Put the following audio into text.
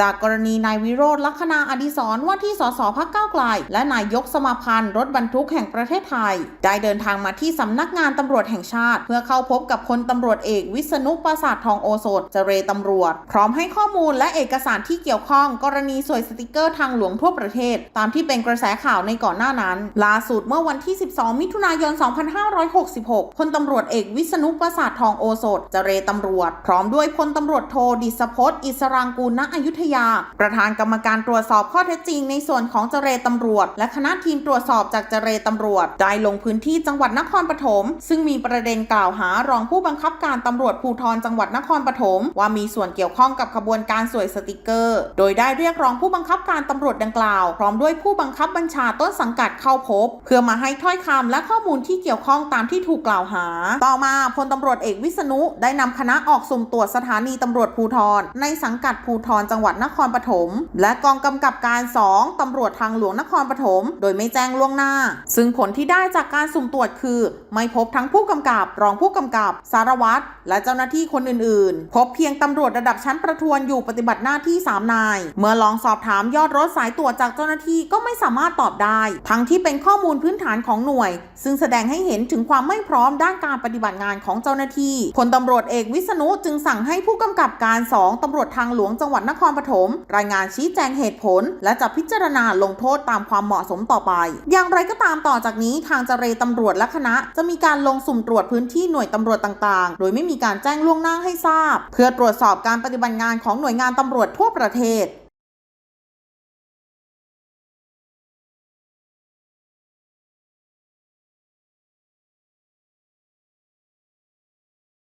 จากกรณีนายวิโรธลัคนาอดิศรว่าที่สสพักเก้าไกล และนายกสมาพันธ์รถบรรทุกแห่งประเทศไทย ได้เดินทางมาที่สำนักงานตำรวจแห่งชาติ เพื่อเข้าพบกับพลตำรวจเอกวิษณุปราสาททองโอสถเจเรตำรวจ พร้อมให้ข้อมูลและเอกสารที่เกี่ยวข้อง กรณีสวยสติกเกอร์ทางหลวงทั่วประเทศ ตามที่เป็นกระแสข่าวในก่อนหน้านั้นล่าสุดเมื่อวันที่ 12 มิถุนายน 2566 พลตำรวจเอกวิษณุปราสาททองโอสถเจเรตำรวจ พร้อมด้วยพลตำรวจโทดิษพจน์อิสรางกูลณอยุธยา ประธานกรรมการตรวจสอบข้อเท็จจริงในส่วนของเจเรตำรวจ และคณะทีมตรวจสอบจากเจเรตำรวจ ได้ลงพื้นที่จังหวัดนครปฐมซึ่งมีประเด็นกล่าวหารองผู้บังคับการตำรวจภูธรจังหวัดนครปฐมว่ามีส่วนเกี่ยวข้องกับขบวนการสวยสติกเกอร์ โดยได้เรียกร้องผู้บังคับการตำรวจดังกล่าว พร้อมด้วยผู้บังคับบัญชาต้นสังกัดเข้าพบ เพื่อมาให้ถ้อยคำและข้อมูลที่เกี่ยวข้องตามที่ถูกกล่าวหา ต่อมาพลตำรวจเอกวิษณุได้นำคณะออกสุ่มตรวจสถานีตำรวจภูธรในสังกัดภูธรจังหวัดนครปฐมและกองกำกับการ 2ตำรวจทางหลวงนครปฐมโดยไม่แจ้งล่วงหน้า ซึ่งผลที่ได้จากการสุ่มตรวจคือ ไม่พบทั้งผู้กำกับ รองผู้กำกับ สารวัตรและเจ้าหน้าที่คนอื่นๆ พบเพียงตำรวจระดับชั้นประทวนอยู่ปฏิบัติหน้าที่ 3 นาย เมื่อลองสอบถามยอดรถสายตรวจจากเจ้าหน้าที่ก็ไม่สามารถตอบได้ ทั้งที่เป็นข้อมูลพื้นฐานของหน่วย ซึ่งแสดงให้เห็นถึงความไม่พร้อมด้านการปฏิบัติงานของเจ้าหน้าที่พลตำรวจเอกวิษณุจึงสั่งให้ผู้กำกับการ 2ตำรวจทางหลวงจังหวัดนครปฐมรายงานชี้แจงเหตุผล และจะพิจารณาลงโทษตามความเหมาะสมต่อไป อย่างไรก็ตามต่อจากนี้ทางเจรตำรวจและคณะ จะมีการลงสุ่มตรวจพื้นที่หน่วยตำรวจต่างๆ โดยไม่มีการแจ้งล่วงหน้าให้ทราบ เพื่อตรวจสอบการปฏิบัติงานของหน่วยงานตำรวจทั่วประเทศ